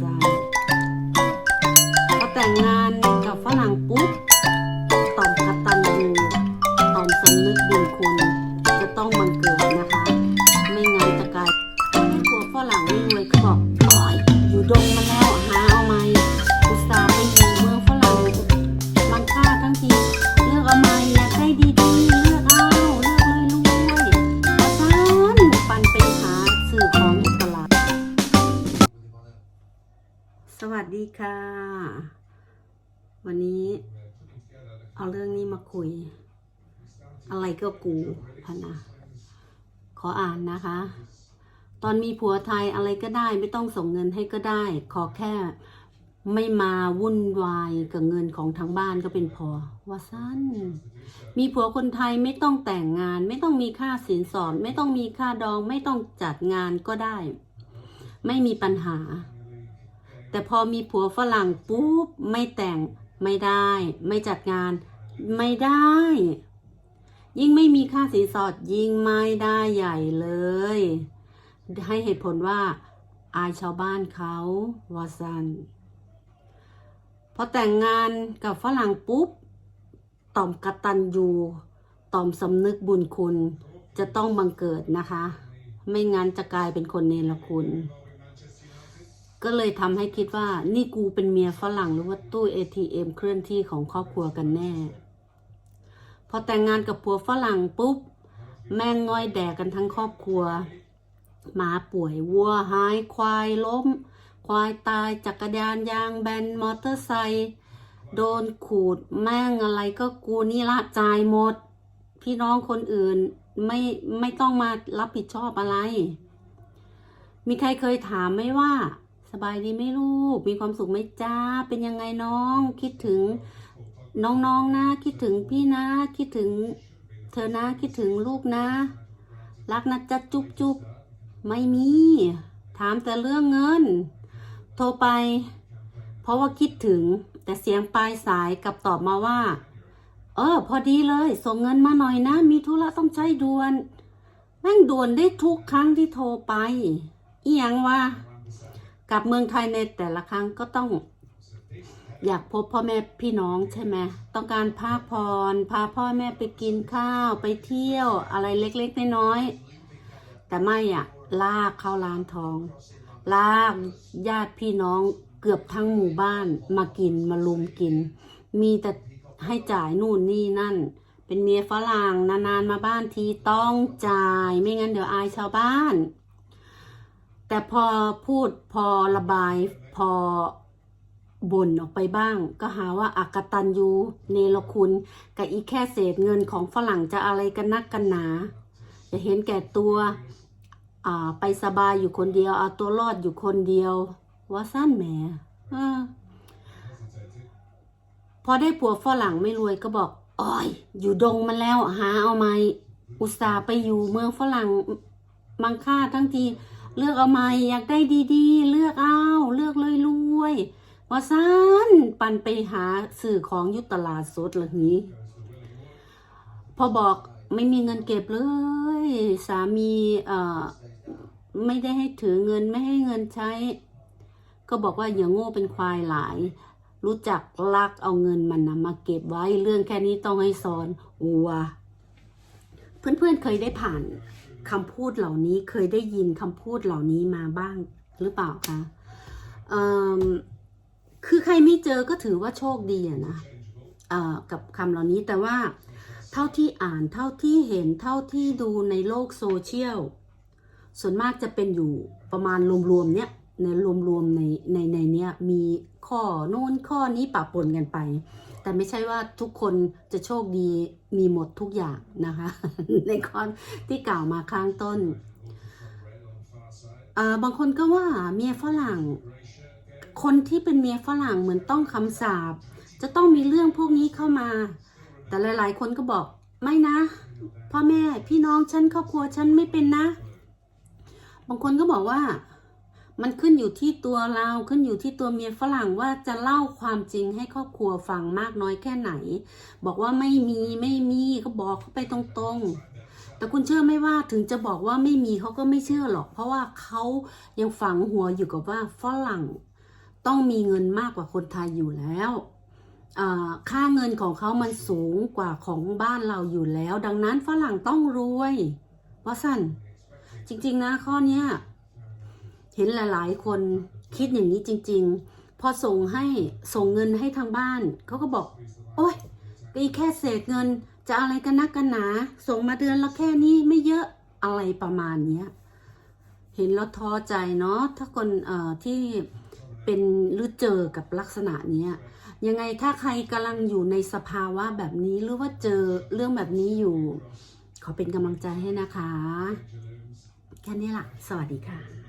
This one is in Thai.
สาพอแต่งงานกับฝรั่งปุ๊บต่อมกตันยูต่อมสำนึกบุญคุณจะต้องมันเกิดนะคะ ไม่งั้นจะกลายให้ผัวฝรั่งไม่รวยก็บอก ค่ะ วันนี้ เอาเรื่องนี้มาคุย อะไรก็กูพนะขออ่านนะคะ ตอนมีผัวไทยอะไรก็ได้ ไม่ต้องส่งเงินให้ก็ได้ ขอแค่ไม่มาวุ่นวายกับเงินของทางบ้านก็เป็นพอว่าสั้น มีผัวคนไทยไม่ต้องแต่งงาน ไม่ต้องมีค่าสินสอดไม่ต้องมีค่าดอง ไม่ต้องจัดงานก็ได้ ไม่มีปัญหา แต่พอมีผัวฝรั่งปุ๊บไม่แต่งไม่ได้ ไม่จัดงาน ไม่ได้ ยิ่งไม่มีค่าสินสอดยิ่งไม่ได้ใหญ่เลย ให้เหตุผลว่า อายชาวบ้านเขาวาซันพอแต่งงานกับฝรั่งปุ๊บต่อมกตัญญูต่อมสำนึกบุญคุณจะต้องบังเกิดนะคะ ไม่งั้นจะกลายเป็นคนเนรคุณ ก็เลยทำให้คิดว่านี่กูเป็นเมียฝรั่งหรือว่าตู้ ATM เคลื่อนที่ของครอบครัวกันแน่ พอแต่งงานกับผัวฝรั่งปุ๊บ แม่งง่อยแดกกันทั้งครอบครัวหมาป่วยวัวหายควายล้ม ควายตายจักรยานยางแบนมอเตอร์ไซค์โดนขูดแม่งอะไรก็กูนี่ละจ่ายหมด พี่น้องคนอื่นไม่ไม่ต้องมารับผิดชอบอะไร มีใครเคยถามไหมว่า สบายดีไหมลูก มีความสุขไหมจ้า เป็นยังไงน้อง คิดถึงน้องๆนะ คิดถึงพี่นะ คิดถึง เธอนะ คิดถึงลูกนะ รักนะจ๊ะจุ๊บจุ๊บไม่มี ถามแต่เรื่องเงิน โทรไป เพราะว่าคิดถึง แต่เสียงปลายสายกลับตอบมาว่า เออ พอดีเลย ส่งเงินมาหน่อยนะ มีธุระต้องใช้ด่วน แม่งด่วนได้ทุกครั้งที่โทรไป เอียงวะ กลับเมืองไทยในแต่ละครั้งก็ต้องอยากพบพ่อแม่พี่น้องใช่ไหมต้องการพักผ่อนพาพ่อแม่ไปกินข้าวไปเที่ยวอะไรเล็กๆน้อยๆแต่ไม่อะลากเข้าร้านทอง ลากญาติพี่น้องเกือบทั้งหมู่บ้านมากินมาลุมกิน มีแต่ให้จ่ายนู่นนี่นั่น เป็นเมียฝรั่งนานๆมาบ้านทีต้องจ่ายไม่งั้นเดี๋ยวอายชาวบ้าน แต่พอพูดพอระบายพอบ่นออกไปบ้าง ก็หาว่าอากตันยูเนรคุณกับอีแค่เศษเงินของฝรั่งจะอะไรกันนักกันหนา จะเห็นแก่ตัวอ่าไปสบายอยู่คนเดียว เอาตัวรอดอยู่คนเดียว ว่าสั้นแหมอพอได้ผัวฝรั่งไม่รวยก็บอกอ้อย อยู่ดงมาแล้วหาเอาไหมอุตส่าห์ไปอยู่เมืองฝรั่งมังค่าทั้งที เลือกเอาไหมอยากได้ดีๆ เลือกเอาเลือกเลยรวยว่าซันปันไปหาสื่อของยุตลาดสดเหล่านี้ พอบอกไม่มีเงินเก็บเลย สามีเอ่อไม่ได้ให้ถือเงินไม่ให้เงินใช้ ก็บอกว่าอย่าโง่เป็นควายหลาย รู้จักลักเอาเงินมันนะมาเก็บไว้เรื่องแค่นี้ต้องให้สอนอัวเพื่อนๆเคยได้ผ่าน คำพูดเหล่านี้เคยได้ยินคำพูดเหล่านี้มาบ้างหรือเปล่าคะคือใครไม่เจอก็ถือว่าโชคดีอะนะกับคำเหล่านี้แต่ว่าเท่าที่อ่านเท่าที่เห็นเท่าที่ดูในโลกโซเชียลส่วนมากจะเป็นอยู่ประมาณรวมๆเนี้ย ในรวมๆในในในเนี้ยมีข้อโน้นข้อนี้ปะปนกันไป แต่ไม่ใช่ว่าทุกคนจะโชคดีมีหมดทุกอย่างนะคะ ในข้อที่กล่าวมาข้างต้นอ่าบางคนก็ว่าเมียฝรั่ง คนที่เป็นเมียฝรั่งเหมือนต้องคำสาปจะต้องมีเรื่องพวกนี้เข้ามา แต่หลาย ๆ คนก็บอกไม่นะ พ่อแม่พี่น้องฉันครอบครัวฉันไม่เป็นนะ บางคนก็บอกว่า มันขึ้นอยู่ที่ตัวเราขึ้นอยู่ที่ตัวเมียฝรั่งว่าจะเล่าความจริงให้ครอบครัวฟังมากน้อยแค่ไหน บอกว่าไม่มีไม่มีก็บอกเขาไปตรงๆ แต่คุณเชื่อไหมว่าถึงจะบอกว่าไม่มีเขาก็ไม่เชื่อหรอก เพราะว่าเขายังฝังหัวอยู่กับว่าฝรั่งต้องมีเงินมากกว่าคนไทยอยู่แล้วค่าเงินของเขามันสูงกว่าของบ้านเราอยู่แล้ว ดังนั้นฝรั่งต้องรวยว่าสั้นจริงๆนะข้อเนี้ย เห็นหลายๆ คนคิดอย่างนี้จริง ๆ พอส่งให้ส่งเงินให้ทางบ้าน เขาก็บอก โอ๊ยก็อีแค่เศษเงินจะอะไรกันนักกันหนา ส่งมาเดือนละแค่นี้ไม่เยอะอะไรประมาณเนี้ยเห็นแล้วท้อใจเนาะถ้าคนเอ่อที่เป็นหรือเจอกับลักษณะเนี้ยยังไงถ้าใครกำลังอยู่ในสภาวะแบบนี้หรือว่าเจอเรื่องแบบนี้อยู่ ขอเป็นกำลังใจให้นะคะ แค่นี้ล่ะสวัสดีค่ะ